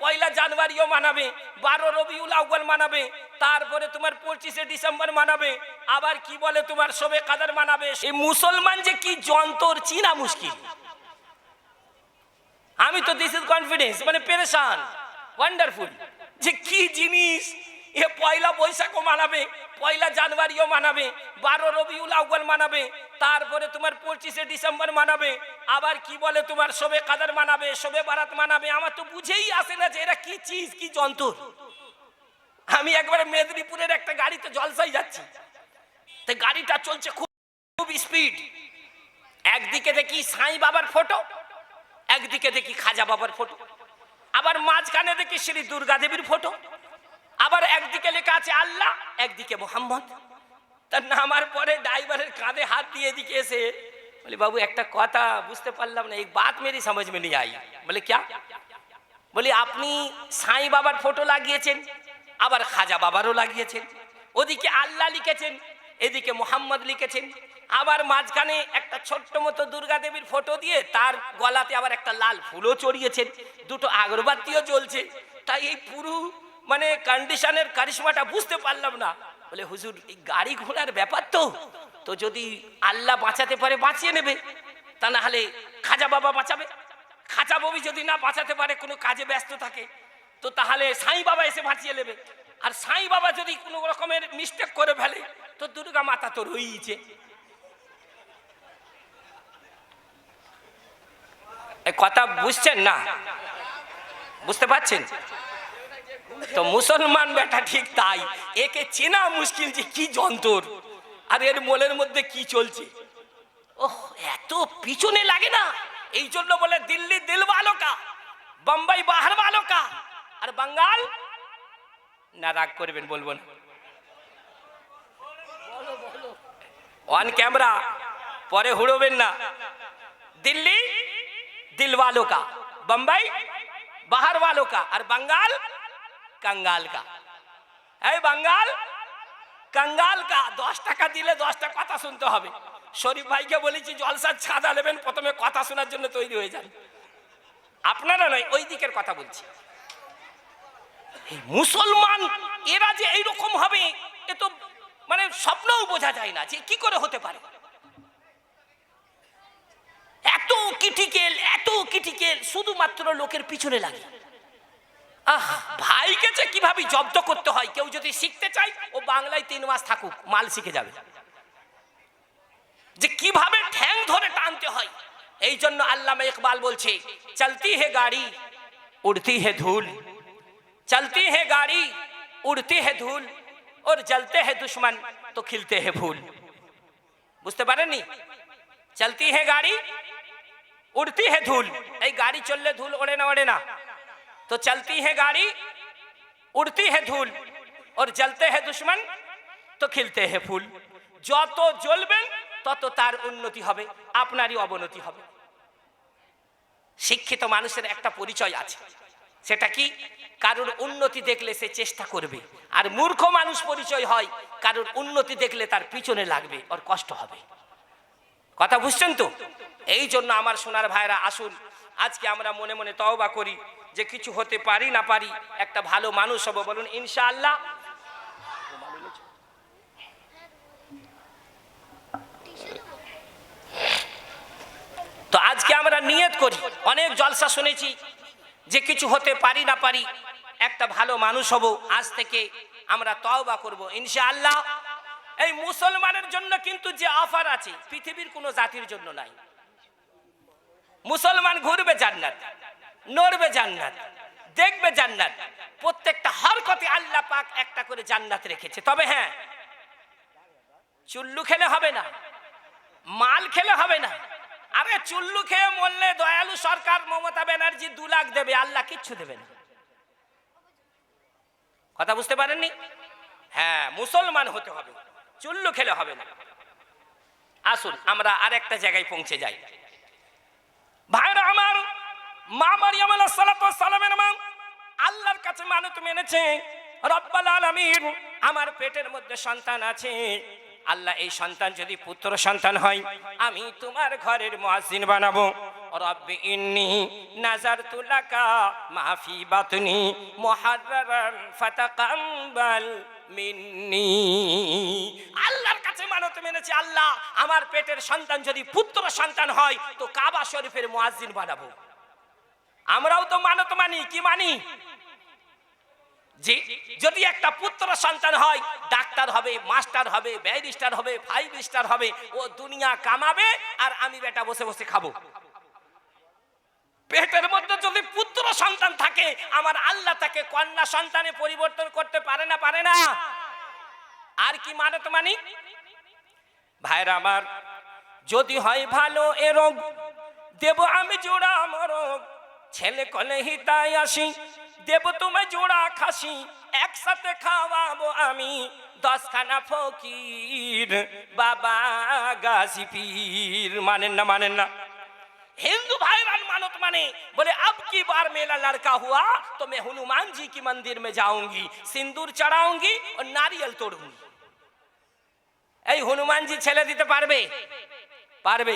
পয়লা জানুয়ারিও মানাবে, বারো রবিউল আউ্বাল মানাবে, তারপরে তোমার পঁচিশে ডিসেম্বর মানাবে, আবার কি বলে তোমার সবে কাদার মানাবে? এই মুসলমান যে কি যন্তর, চিনা মুশকিল। আমি তো দিস ইজ কনফিডেন্স মানে পেরেশান ওয়ান্ডারফুল যে কি জিনিস এ পয়লা বৈশাখও মানাবে, পয়লা জানুয়ারিও মানাবে, বারো রবিউল আউ্বাল মানাবে, তারপরে তোমার পঁচিশে ডিসেম্বর মানাবে, আবার কি বলে তোমার শোবে কাদার মানাবে, শোবে বারাত মানাবে, আমার তো বুঝেই আসে না যে এরা কি চিজ, কি যন্ত্র। আমি একবারে মেদিনীপুরের একটা গাড়িতে জলসাই যাচ্ছি। তো গাড়িটা চলছে খুব খুব স্পিড একদিকে দেখি সাই বাবার ফটো একদিকে দেখি খাজা বাবার ফটো আবার মাঝখানে দেখি শ্রী দুর্গা দেবীর ফটো আবার একদিকে লেখা আছে আল্লাহ, একদিকে মোহাম্মদ। তার নামার পরে ড্রাইভারের কাঁধে হাত দিয়ে এদিকে এসে বলে, বাবু, একটা কথা বুঝতে পারলাম না, এই বাত মেরি সমাজ মেনে আই। বলে, ক্যা? বলি, আপনি সাঁই বাবার ফটো লাগিয়েছেন, আবার খাজা বাবারও লাগিয়েছেন। ওদিকে আল্লাহ লিখেছেন, এদিকে মোহাম্মদ লিখেছেন। আবার মাঝখানে একটা ছোট্ট মতো দুর্গা দেবীর ফটো দিয়ে তার গলাতে আবার একটা লাল ফুলও চড়িয়েছেন। দুটো আগরবাতিও চলছে তাই এই পুরো মানে কন্ডিশনের কারিশমাটা বুঝতে পারলাম না। বলে, হুজুর, এই গাড়ি ঘোড়ার ব্যাপার তো। তো যদি আল্লাহ বাঁচাতে পারে, বাঁচিয়ে নেবে। তা না হলে খাজা বাবা বাঁচাবে। খাঁচা ববি যদি না বাঁচাতে পারে, কোনো কাজে ব্যস্ত থাকে। তো তাহলে সাই বাবা এসে বাঁচিয়ে নেবে। আর সাই বাবা যদি কোনো রকমের মিস্টেক করে ফেলে, তো দুর্গা মাতা তো রয়েছে এ কথা বুঝছেন না? বুঝতে পারছেন? তো মুসলমান বেটা ঠিক তাই। একে চেনা মুশকিল যে কি যন্তর। আর এর মোলের মধ্যে কি চলছে? ওহ, এত পিছনে লাগে না। এই জন্য বলে দিল্লি দিলওয়ালো কা বম্বাই বাহারওয়ালো কা আর বাঙ্গাল? না, রাগ করবেন, বলব না। অন ক্যামেরা পরে হুড়োবেন না। দিল্লি দিলওয়ালো কা বম্বাই বাহারওয়ালো কা আর বাঙ্গাল? কাঙ্গাল কা কা দশ টাকা দিলে দশটা কথা শুনতে হবে শরীফ ভাইকে বলেছি জলসার ছাদা নেবেন প্রথমে কথা শোনার জন্য তৈরি হয়ে যান। আপনারা নয়, ওই দিকের কথা বলছি। মুসলমান, এরা যে এইরকম হবে, এ তো মানে স্বপ্নও বোঝা যায় না যে কি করে হতে পারে। এত কিটিকেল এত কিটিকেল শুধুমাত্র লোকের পিছনে লাগে। আহ ভাইকে যে কীভাবে জব্দ করতে হয়? কেউ যদি শিখতে চায়, ও বাংলায় তিন মাস থাকুক, মাল শিখে যাবে। যে কীভাবে ঠ্যাং ধরে টানতে হয়, এই জন্য আল্লামা ইকবাল বলছে, চলতি হে গাড়ি, উড়তি হে ধুল। চলতি হে গাড়ি, উড়তি হে ধুল। ওর জলতে হে দুশ্মন, তো খিলতে হে ফুল বুঝতে পারেননি? চলতি হে গাড়ি, উড়তি হে ধুল। এই গাড়ি চললে ধুল ওড়ে না ওড়ে না। তো চলতি হে গাড়ি উড়তি হে ধুল ওর জ্বলতে হে দুশ্মন তো খিলতে হে ফুল যত জ্বলবেন তত তার উন্নতি হবে, আপনারই অবনতি হবে। শিক্ষিত মানুষের একটা পরিচয় আছে। সেটা কি? কারোর উন্নতি দেখলে সে চেষ্টা করবে, আর মূর্খ মানুষ পরিচয় হয়, কারোর উন্নতি দেখলে তার পিছনে লাগবে, ওর কষ্ট হবে। কথা বুঝছেন তো? এই জন্য আমার সোনার ভাইরা, আসুন, আজকে আমরা মনে মনে তওবা করি। যে কিছু হতে পারি না পারি, একটা ভালো মানুষ হব বলুন, ইনশাআল্লাহ। তো আজকে আমরা নিয়ত করি, অনেক জলসা শুনেছি যে কিছু হতে পারি না পারি, একটা ভালো মানুষ হব, আজ থেকে আমরা তওবা করব, ইনশাআল্লাহ। এই মুসলমানের জন্য কিন্তু যে অফার আছে, পৃথিবীর কোনো জাতির জন্য নাই। মুসলমান ঘুরবে জান্নাত। নড়বে জান্নাত, দেখবে জান্নাত। প্রত্যেকটা হরকতে আল্লাহ পাক একটা করে জান্নাত রেখেছে। তবে হ্যাঁ চুল্লু খেলে হবে না, মাল খেলে হবে না। আরে চুল্লু খেয়ে মরলে দয়ালু সরকার মমতা ব্যানার্জি দু লাখ দেবে, আল্লাহ কিচ্ছু দেবে না। কথা বুঝতে পারেননি? হ্যাঁ মুসলমান হতে হবে, চুল্লু খেলে হবে না। আসুন, আমরা আরেকটা জায়গায় পৌঁছে যাই। ভাইরা আমার মা মারিয়াম সালাতু সালামের মা, আল্লাহর কাছে মানত মেনেছে, রব্বাল আলামিন, আমার পেটের মধ্যে সন্তান আছে। আল্লাহ এই সন্তান যদি পুত্র সন্তান হয়, আমি তোমার ঘরের মুয়াজ্জিন বানাবো। রব্বি ইন্নি নাজারতু লাকা মা ফি বাতনি মুহাররারান ফাতাকাব্বাল মিন্নি। আল্লাহর কাছে মানত মেনেছি, আল্লাহ, আমার পেটের সন্তান যদি পুত্র সন্তান হয়, তো কাবা শরীফের মুয়াজ্জিন বানাবো। আমরাও তো মানত মানি, কি মানি? যে যদি একটা পুত্র সন্তান হয়, ডাক্তার হবে, মাস্টার হবে, ব্যারিস্টার হবে, ফাইভ স্টার হবে, ও দুনিয়া কামাবে আর আমি বেটা বসে বসে খাব। পেটের মধ্যে যদি পুত্র সন্তান থাকে, আমার আল্লাহ তাকে কন্যা সন্তানে পরিবর্তন করতে পারে না পারে না? আর কি মানে তো মানি? ভাইরা আমার, যদি হয় ভালো এরম দেব আমি জোড়া মরব ছেলে কলে হিতায় আসি দেব তোমায় জোড়া খাসি একসাথে খাওয়াবো আমি দশখানা ফকির বাবা গাছি পীর মানেন না মানেন না हिंदू भाईरान मानत माने बोले अब की बार मेरा लड़का हुआ तो मैं हनुमान जी की मंदिर में जाऊंगी सिंदूर चढ़ाऊंगी और नारियल तोड़ूंगी এই হনুমানজি ছেলে দিতে পারবে পারবে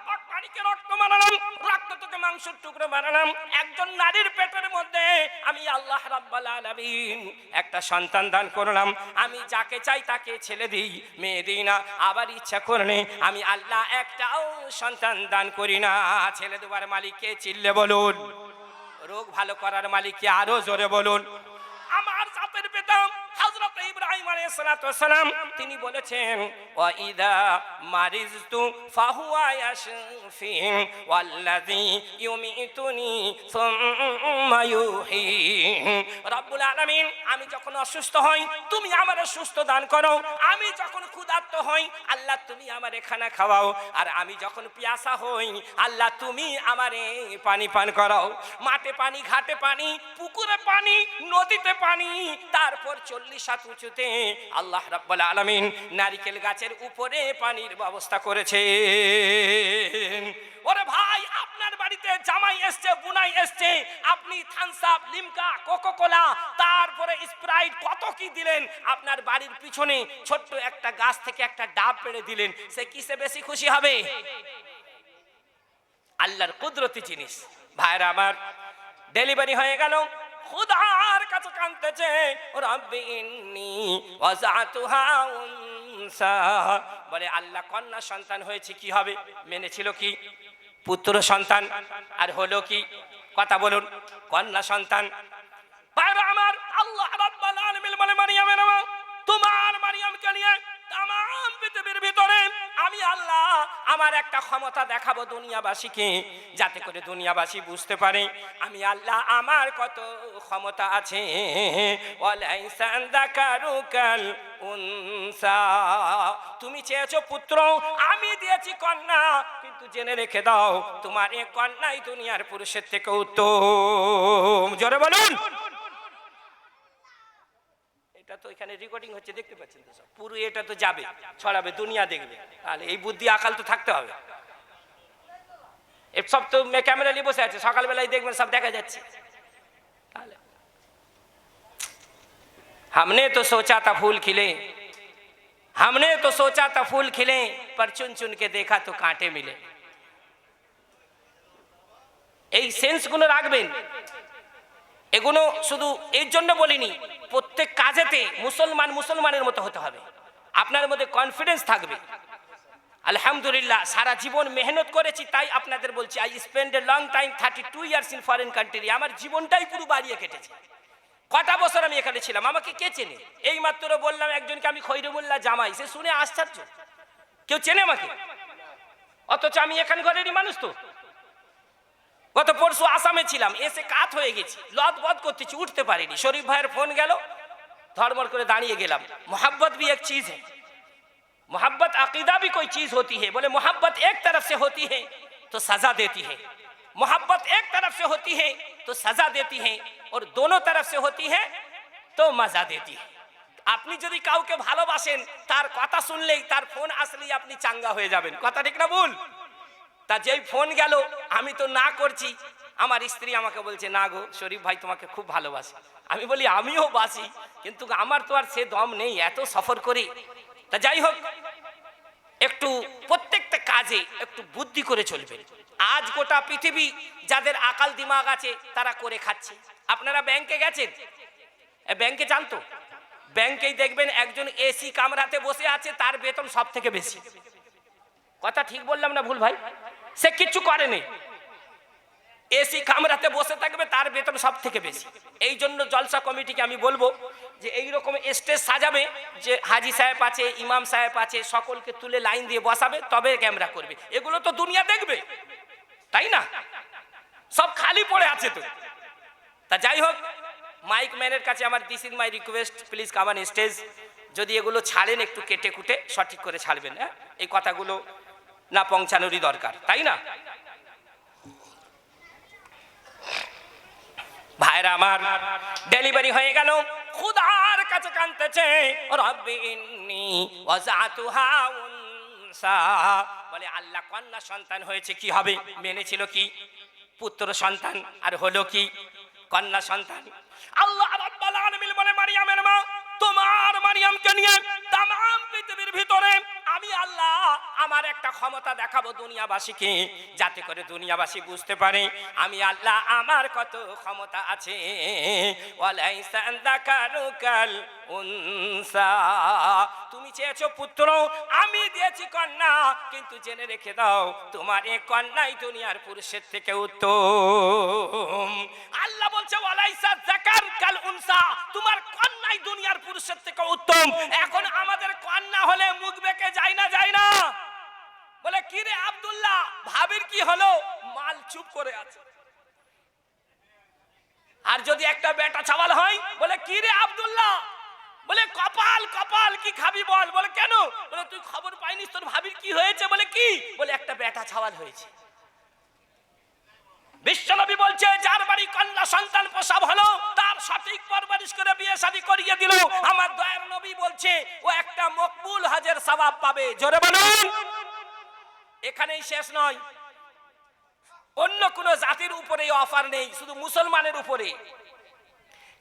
পানিকে রক্ত বানালাম, রক্ত তোকে মাংসের টুকরো বানালাম। একজন নারীর পেটের মধ্যে আমি আল্লাহ রাব্বাল আলামিন একটা সন্তান দান করলাম। আমি যাকে চাই তাকে ছেলে দিই, মেয়ে দিই না। আবার ইচ্ছা করলে আমি আল্লাহ একটাও সন্তান দান করি না। ছেলে দেওয়ার মালিককে চিল্লে বলুন, রোগ ভালো করার মালিককে আরও জোরে বলুন। তিনি বলেছেন আমি যখন অসুস্থ হই, তুমি আমারে সুস্থ দান করো। আমি যখন ক্ষুধার্ত হই, আল্লাহ তুমি আমারে খানা খাওয়াও। আর আমি যখন পিয়াসা হই, আল্লাহ তুমি আমারে পানি পান করাও। মাঠে পানি, ঘাটে পানি, পুকুরে পানি, নদীতে পানি, তারপর চল্লিশ হাত উঁচুতে আল্লাহ রাব্বাল আলামিন নারিকেল গাছের উপরে পানির ব্যবস্থা করেছে ওরে ভাই, আপনার বাড়িতে জামাই এসছে, বুনাই এসছে, আপনি Thums Up Limca Coca Cola তারপরে স্প্রাইট, কত কি দিলেন? আপনার বাড়ির পিছনে ছোট্ট একটা গাছ থেকে একটা ডাব পেড়ে দিলেন, সে কিসে বেশি খুশি হবে? আল্লাহর কুদরতি জিনিস। ভাইরা আমার ডেলিভারি হয়ে গেল। খুদার কাছে কাঁদতেছে, রব্বি ইন্নি ওয়াজাতুহা উনসা। বলে, আল্লাহ কন্যা সন্তান হয়েছে, কি হবে? মেনেছিল কি? পুত্র সন্তান? আর হলো কি? কথা বলুন, কন্যা সন্তান? আমার আল্লাহ রাব্বাল আলামিন বলে মারিয়ামের তোমার মারিয়ামকে নিয়ে তাম পৃথিবীর ভিতরে আমি আল্লাহ আমার একটা ক্ষমতা দেখাবো দুনিয়াবাসীকে, যাতে করে দুনিয়াবাসী বুঝতে পারে, আমি আল্লাহ আমার কত ক্ষমতা আছে। তুমি চেয়েছো পুত্র, আমি দিয়েছি কন্যা, কিন্তু জেনে রেখে দাও, তোমার এ কন্যাই দুনিয়ার পুরুষের থেকে উত্তম। জোরে বলুন। এটা তো এখানে রেকর্ডিং হচ্ছে দেখতে পাচ্ছেন তো সব পুরো এটা তো যাবে ছড়াবে দুনিয়া দেখবে তাহলে এই বুদ্ধি আকাল তো থাকতে হবে এ সব তো ক্যামেরা নিয়ে বসে আছে সকালবেলায় দেখবেন সব দেখা যাচ্ছে তাহলে हमने तो सोचा था फूल खिले हमने तो सोचा था फूल खिले पर चुन चुन के देखा तो कांटे मिले এই সেন্সগুলো রাখবেন এগুলো শুধু এর জন্য বলিনি প্রত্যেক কাজেতে মুসলমান মুসলমানের মতো হতে হবে। আপনার মধ্যে কনফিডেন্স থাকবে। আলহামদুলিল্লাহ, সারা জীবন মেহনত করেছি, তাই আপনাদের বলছি I spend a long time thirty two years in foreign country আমার জীবনটাই পুরো বাড়িয়ে কেটেছে। কটা বছর আমি এখানে ছিলাম? আমাকে কে চেনে? এই মাত্র বললাম একজনকে, আমি খৈরবুল্লাহ জামাই, সে শুনে আশ্চর্য। কেউ চেনে আমাকে? অথচ আমি এখানে ঘরেরই মানুষ তো। গত পরশু আসামে ছিলাম এসে কাত হয়ে গেছি লদ বদ করতেছি উঠতে পারিনি শরীফ ভাইয়ের ফোন গেল ধর্মর করে দাঁড়িয়ে গেলাম मोहब्बत भी एक चीज है मोहब्बत अकीदा भी कोई चीज होती है बोले मोहब्बत एक तरफ से होती है तो सजा देती है मोहब्बत एक तरफ से होती है तो सजा देती है और दोनों तरफ से होती है তো মজা দেতি আপনি যদি কাউকে ভালোবাসেন তার কথা শুনলেই তার ফোন আসলেই আপনি চাঙ্গা হয়ে যাবেন কথা ঠিক না ভুল তা যেই ফোন গেল, আমি তো না করছি। আমার স্ত্রী আমাকে বলছে, না গো, শরীফ ভাই তোমাকে খুব ভালোবাসি। আমি বলি, আমিও বাসি, কিন্তু আমার তো আর সে দম নেই, এত সফর করি। তা যাই হোক, একটু প্রত্যেকটা কাজে একটু বুদ্ধি করে চলবেন আজ গোটা পৃথিবী যাদের আকাল দিমাগ আছে, তারা করে খাচ্ছে। আপনারা ব্যাংকে গেছেন? ব্যাংকে জানতো ব্যাংকেই দেখবেন একজন এসি কামরাতে বসে আছে, তার বেতন সব থেকে বেশি। কথা ঠিক বললাম না ভুল ভাই? সে কিচ্ছু করেনি। এসি কামরাতে বসে থাকবে, তার বেতন সব থেকে বেশি। এই জন্য জলসা কমিটিকে আমি বলব যে এই রকম স্টেজ সাজাবে যে, হাজি সাহেব আছে, ইমাম সাহেব আছে, সকলকে তুলে লাইন দিয়ে বসাবে, তবে ক্যামেরা করবে। এগুলো তো দুনিয়া দেখবে, তাই না? সব খালি পড়ে আছে তো। তা যাই হোক, মাইক ম্যানের কাছে আমার this is my request, please come on stage যদি এগুলো ছাড়েন, একটু কেটে কুটে সঠিক করে ছাড়বেন হ্যাঁ? এই কথাগুলো না পৌঁছানোরই দরকার, তাই না? ভাইরা আমার ডেলিভারি হয়ে গেল। খুদার কাছে কানতেছে রব্বি ওয়াজাতুহা উনসা। বলে, আল্লাহ কন্যা সন্তান হয়েছে, কি হবে? মেনেছিল কি? পুত্র সন্তান, আর হলো কি? কন্যা সন্তান। আল্লাহ রাব্বাল আলামিন বলে, মারিয়ামের মা, তোমার মারিয়ামকে নিয়ে তামাম পৃথিবীর ভিতরে আমি আল্লাহ আমার একটা ক্ষমতা দেখাবো দুনিয়াবাসীকে, যাতে করে দুনিয়াবাসী বুঝতে পারে, আমি আল্লাহ আমার কত ক্ষমতা আছে। তুমি চেয়েছো পুত্র, আমি দিয়েছি কন্যা, কিন্তু জেনে রেখে দাও, তোমার এই কন্যাই দুনিয়ার পুরুষের থেকে উত্তম। আল্লাহ বলছে তোমার কন্যাই দুনিয়ার পুরুষের থেকে উত্তম। এখন আমাদের কন্যা হলে মুখ বেঁকে যায় না যায় না। বলে, কি রে আব্দুল্লাহ, ভাবির কি হলো? মাল চুপ করে আছে। আর যদি একটা বেটা ছাওয়াল হয়, বলে, কি রে আব্দুল্লাহ? বলে, কপাল কপাল, কি খাবি বল? বলে, কেন? বলে, তুই খবর পাইনিস, তোর ভাবির কি হয়েছে? বলে, কি? বলে, একটা বেটা ছাওয়াল হয়েছে। বিশ্বনবী বলছে, যার বাড়ি কন্যা সন্তান প্রসব হলো সঠিক পরবারিশ করে বিয়ে শাদী করিয়ে দিল। আমার দয়ার নবী বলছে, ও একটা মকবুল হাজের সওয়াব পাবে। জোরে বলুন। এখানেই শেষ নয়। অন্য কোন জাতির উপরে অফার নেই, শুধু মুসলমানের উপরে।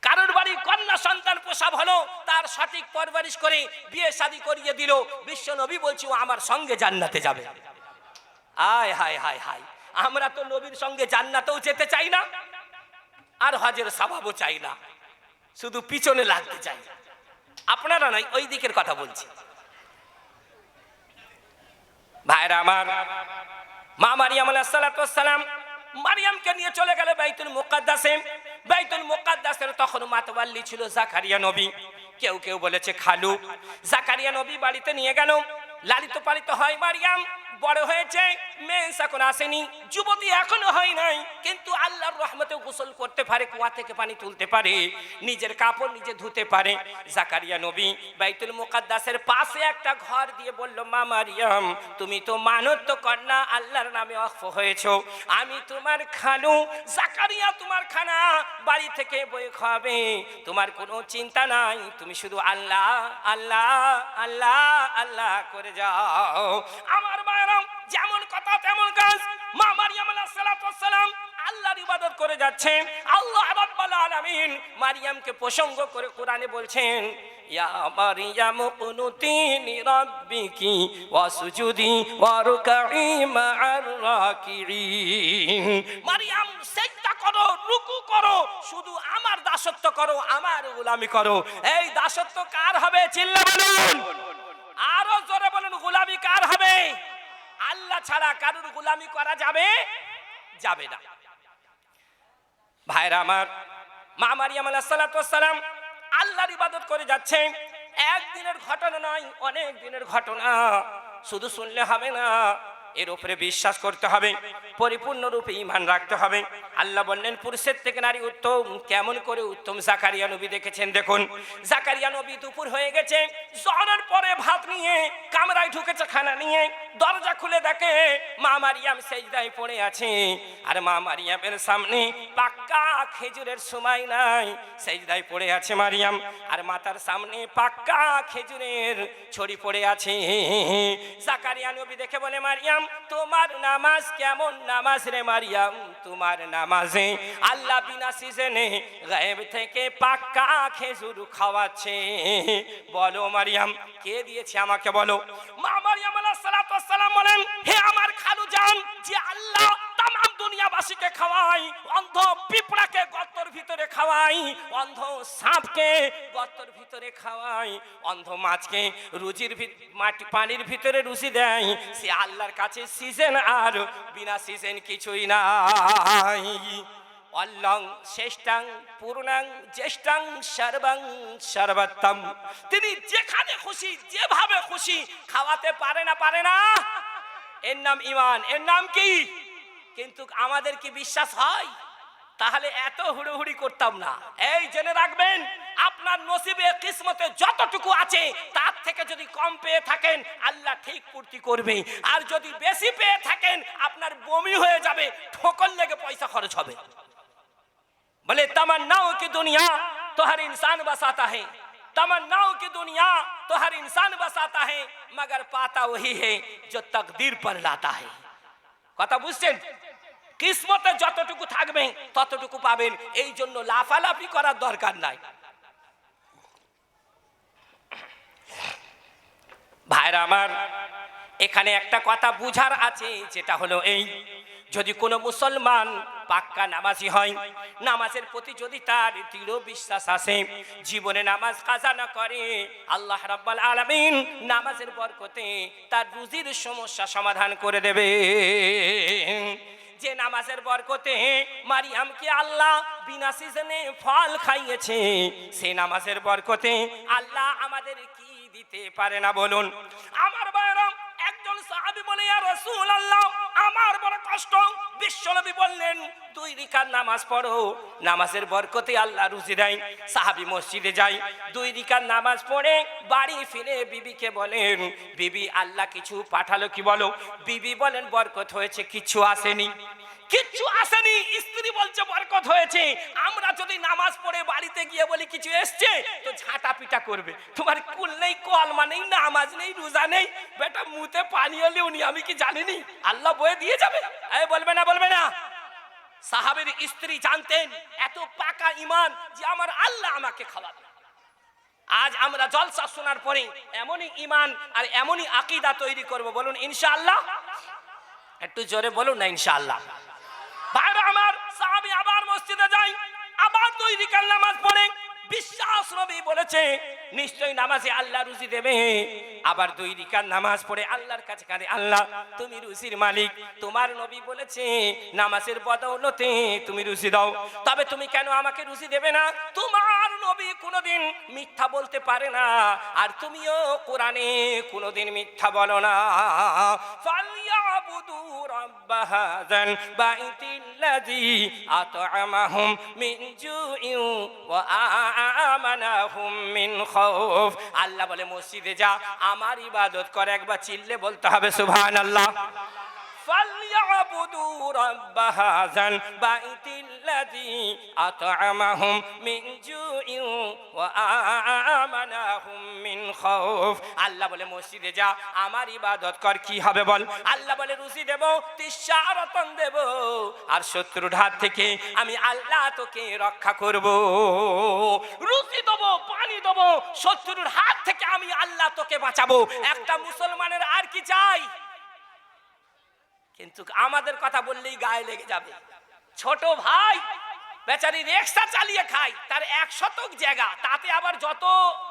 কারোর বাড়ি কন্যা সন্তান প্রসব হলো, তার সঠিক পরবারিশ করে বিয়ে শাদী করিয়ে দিল। বিশ্ব নবী বলছি, ও আমার সঙ্গে জান্নাতে যাবে। আয় হায় হায় হায়, আমরা তো নবীর সঙ্গে জান্নাতেও যেতে চাই না। আর হজের স্বভাবও চাই না। শুধু পিছনে লাগতে চাই। আপনারা নয়, ওই দিকের কথা বলছি। ভাইরা আমার, মা মারিয়াম আলাইসালাম মারিয়ামকে নিয়ে চলে গেল বাইতুল মুকাদ্দাসে। বাইতুল মুকাদ্দাসের তখন মাতওয়াল্লি ছিল জাকারিয়া নবী। কেউ কেউ বলেছে খালু। জাকারিয়া নবী বাড়িতে নিয়ে গেল। লালিত পালিত হয় মারিয়াম, বড় হয়েছে মেন্স এখন আসেনি, যুবতী এখনও হয় নাই, কিন্তু আল্লাহর রহমতে গোসল করতে পারে, কুয়া থেকে পানি তুলতে পারে, নিজের কাপড় নিজে ধুতে পারে। জাকারিয়া নবী বাইতুল মুকাদ্দাসের পাশে একটা ঘর দিয়ে বলল, মা মারিয়াম, তুমি তো মানত কন্যা, আল্লাহর নামে অফ হয়েছ, আমি তোমার খালু জাকারিয়া তোমার খানা, বাড়ি থেকে বই খাবে, তোমার কোনো চিন্তা নাই, তুমি শুধু আল্লাহ আল্লাহ আল্লাহ আল্লাহ করে যাও। আমার যেমন কথা তেমন কাজ। মা মারিয়াম আলাইহিস সালাতু ওয়াস আল্লাহর ইবাদত করে যাচ্ছেন আল্লাহ রাব্বুল আলামিন মারিয়ামকে প্রসঙ্গ করে কোরআনে বলছেন, ইয়া মারিয়াম কুনুতি ওয়ারকাই মা'আর রাকিঈন। মারিয়াম সেজদা করো, রুকু করো, শুধু আমার দাসত্ব করো, আমার গোলামি করো। এই দাসত্ব কার হবে চিল্লা বলুন আরও জোরে বলেন, গোলামি কার হবে? আল্লাহ ছাড়া কারুর গোলামি করা যাবে? যাবে না। ভাইরা আমার, মা মারিয়াম আলাইসালাম আল্লাহর ইবাদত করে যাচ্ছে একদিনের ঘটনা নয়, অনেক দিনের ঘটনা। শুধু শুনলে হবে না। এর উপরে বিশ্বাস করতে হবে, পরিপূর্ণরূপে ইমান রাখতে হবে। আল্লাহ বললেন, পুরুষের থেকে নারী উত্তম, কেমন করে উত্তম? জাকারিয়া নবী দেখেছেন, দেখুন। জাকারিয়া নবী দুপুর হয়ে গেছে, জহরের পরে ভাত নিয়ে কামরায় ঢুকেছে খানা নিয়ে। দরজা খুলে দেখে মা মারিয়াম সেজদায় পড়ে আছে। আর মা মারিয়ামের সামনে পাক্কা খেজুরের সময় নাই, সেজদায় পড়ে আছে মারিয়াম। আর মাতার সামনে পাক্কা খেজুরের ছড়ি পড়ে আছে। জাকারিয়া নবী দেখে বলে, মারিয়াম তোমার নামাজ কেমন নামাজ রে মারিয়াম? তোমার নামাজে আল্লাহ বিনা সিজনে গায়েব থেকে পাক্কা খেজুর খাওয়াচ্ছে। বলো মারিয়াম, কে দিয়েছে আমাকে বলো? মা মারিয়াম ওয়াস সালাম বলেন, হে আমার খালু জান, যে আল্লাহ তাম দুনিয়াবাসীকে খাওয়াই, অন্ধ পিঁপড়াকে গর্তর ভিতরে খাওয়াই, অন্ধ সাপকে গর্তর ভিতরে খাওয়াই, অন্ধ মাছকে রুজির মাটি পানির ভিতরে রুচি দেয়, সে আল্লাহর কাছে সিজন আর বিনা সিজন কিছুই নাই। অল্লং, শ্রেষ্ঠাং, পূর্ণাং, জ্যেষ্ঠাং, সর্বাং, সর্বোত্তম। তিনি যেখানে খুশি, যেভাবে খুশি, খাওয়াতে পারে না পারে না। এর নাম ইমান এর নাম কি? কিন্তু আমাদের কি বিশ্বাস হয় তাহলে এত হুড়োহুড়ি করতাম না এই জেনে রাখবেন আপনার নসিবে কিসমতে যতটুকু আছে তার থেকে যদি কম পেয়ে থাকেন আল্লাহ ঠিক পূর্তি করবে আর যদি বেশি পেয়ে থাকেন আপনার বমি হয়ে যাবে ঠোকর লেগে পয়সা খরচ হবে बोले तमन्नाओं की दुनिया तो हर इंसान बसाता है तमन्नाओं की दुनिया तो हर इंसान बसाता है मगर पाता वही है जो तकदीर पर लाता है কথা বুঝছেন কিসমতে যতটুকু থাকবে ততটুকু পাবেন। এই জন্য লাফালাফি করার দরকার নাই। ভাইরা আমার, এখানে একটা কথা বুঝার আছে, যেটা হলো এই, যদি কোনো মুসলমান পাক্কা নামাজি হয়, নামাজের প্রতি যদি তার দৃঢ় বিশ্বাস আসে, জীবনে নামাজ কাজা না করে, আল্লাহ রাব্বাল আলামিন নামাজের বরকতে তার রুজির সমস্যা সমাধান করে দেবে যে নামাজের বরকতে মারিয়ামকে আল্লাহ বিনা সিজনে ফল খাইয়েছে, সে নামাজের বরকতে আল্লাহ আমাদের কি দিতে পারে না বলুন? আমার আমার বড় কষ্ট। বিশ্বনবী বললেন, দুই রিকার নামাজ পড়ো। নামাজের বরকতে আল্লাহ রুজি দেয়। সাহাবি মসজিদে যাই দুই রিকার নামাজ পড়ে বাড়ি ফিরে বিবিকে বলেন, বিবি, আল্লাহ কিছু পাঠালো কি বলো? বিবি বলেন, বরকত হয়েছে, কিছু আসেনি। কিচ্ছু আসেনি। স্ত্রী বলছে, বরকত হয়েছে। আমরা যদি নামাজ পড়ে বাড়িতে গিয়ে বলি, কিছু এসছে? তো ঝাঁটা পিটা করবে। তোমার কুল নেই কলমা নেই, নামাজ নেই, রোজা নেই। বেটা, মুতে পানি হলে উনি, আমি কি জানিনি? আল্লাহ বয়ে দিয়ে যাবে। এই, বলবে না বলবে না। সাহাবের স্ত্রী জানতেন, এত পাকা ইমান যে আমার আল্লাহ আমাকে খাওয়াবে। আজ আমরা জলসা শোনার পরে এমনই ইমান আর এমনই আকিদা তৈরি করব। বলুন, ইনশাআল্লাহ? একটু জোরে বলুন না, ইনশাআল্লাহ। মসজিদে যাই আবার দুই রিকার নামাজ পড়ে। বিশ্বাস রবি বলেছে, নিশ্চয়ই নামাজে আল্লাহ রুজি দেবে। আবার দুই রিকার নামাজ পড়ে আল্লাহর কাছে কাঁদে, আল্লাহ, তুমি রুজির মালিক। তোমার নবী বলেছে, নামাজের বদৌলতে তুমি রুজি দাও। তবে তুমি কেন আমাকে রুজি দেবে না? তোমার নবী কোনোদিন মিথ্যা বলতে পারে না, আর তুমিও কোরআনে কোনোদিন মিথ্যা বলো না। ফালিয়াবুদু রাব্বা হাযাল বাইতিল الذي أطعمهم من جوع وآمنهم من خوف আল্লাহ বলে মসজিদে যা আমার ইবাদত করে একবার চিল্লে বলতে হবে সুবহান আল্লাহ فليعبدوا رب هذا البيت الذي أطعمهم من جوع وآمنهم من خوف আল্লাহ বলে মসজিদে যা আমার ইবাদত কর কি হবে বল আল্লাহ বলে রুজি দেব তিসারতন দেব আর শত্রুর হাত থেকে আমি আল্লাহ তোকে রক্ষা করব রুজি দেবো পানি দেবো শত্রুর হাত থেকে আমি আল্লাহ তোকে বাঁচাবো একটা মুসলমানের আর কি চাই কিন্তু আমাদের কথা বললেই গায়ে লেগে যাবে। ছোট ভাই বেচারি রিক্সা চালিয়ে খায়, তার এক শতক জায়গা, তাতে আবার যত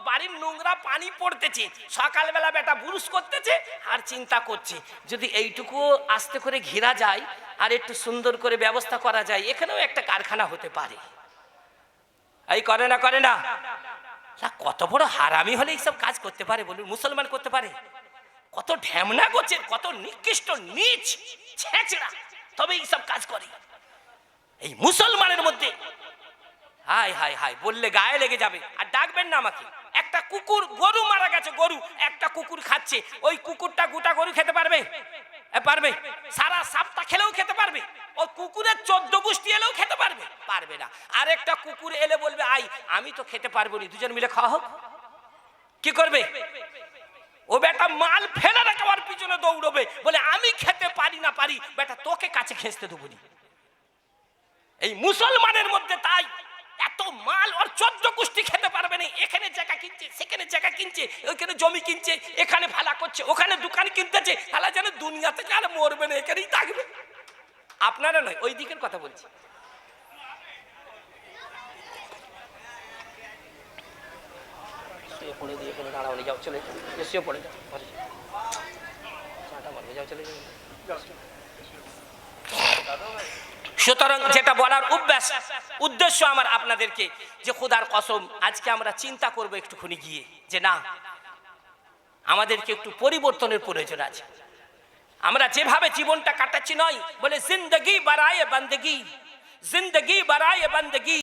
বাড়ির নোংরা পানি পড়তেছে, সকালবেলা বেটা বুরুষ করতেছে, আর চিন্তা করছে, যদি এইটুকু আস্তে করে ঘেরা যায়, আর একটু সুন্দর করে ব্যবস্থা করা যায়, এখানেও একটা কারখানা হতে পারে। এই করে না করে না। কত বড় হারামি হলে এইসব কাজ করতে পারে বলুন, মুসলমান করতে পারে? কত ঢ্যামনা করছে কত নিকৃষ্ট নিচ, ছেঁচড়া, তবে এইসব কাজ করে। এই মুসলমানের মধ্যে হাই হাই হাই বললে গায়ে লেগে যাবে, আর ডাকবেন না আমাকে। একটা কুকুর গরু মারা গেছে, গরু, একটা কুকুর খাচ্ছে, ওই কুকুরটা গোটা গরু খেতে পারবে? পারবে? সারা সাপটা খেলেও খেতে পারবে? ও কুকুরের চোদ্দ গোষ্ঠী এলেও খেতে পারবে? পারবে না। আর একটা কুকুর এলে বলবে, আই, আমি তো খেতে পারব না, দুজন মিলে খাওয়া হোক। কি করবে? ও বেটা মাল ফেলে রেখে আমার পিছনে দৌড়বে। বলে, আমি খেতে পারি না, পারি। বেটা, তোকে কাছে খেঁচতে দেবো। এই মুসলমানের মধ্যে তাই এত মাল ওর চোদ্দ কুষ্টি খেতে পারবে না। এখানে জায়গা কিনছে, সেখানে জায়গা কিনছে, ওইখানে জমি কিনছে, এখানে ভালা করছে, ওখানে দোকান কিনতেছে। তাহলে যেন দুনিয়া থেকে আর মরবে না, এখানেই থাকবে। আপনারা নয়, ওই দিকের কথা বলছি। শুয়ে পড়ে দিয়ে এখানে দাঁড়াও যাও চলে যাও। শুয়ে পড়ে যাও। ঘরে চাটা মারবে, যাও চলে সুতরাং যেটা বলার অভ্যাস উদ্দেশ্য আমার আপনাদেরকে যে খোদার কসম আজকে আমরা চিন্তা করব একটুখানি গিয়ে যে না আমাদেরকে একটু পরিবর্তনের প্রয়োজন আছে। আমরা যেভাবে জীবনটা কাটাচ্ছি নয় বলে জিন্দগি বাড়ায় বন্দগি জিন্দগি বাড়ায় বন্দগি।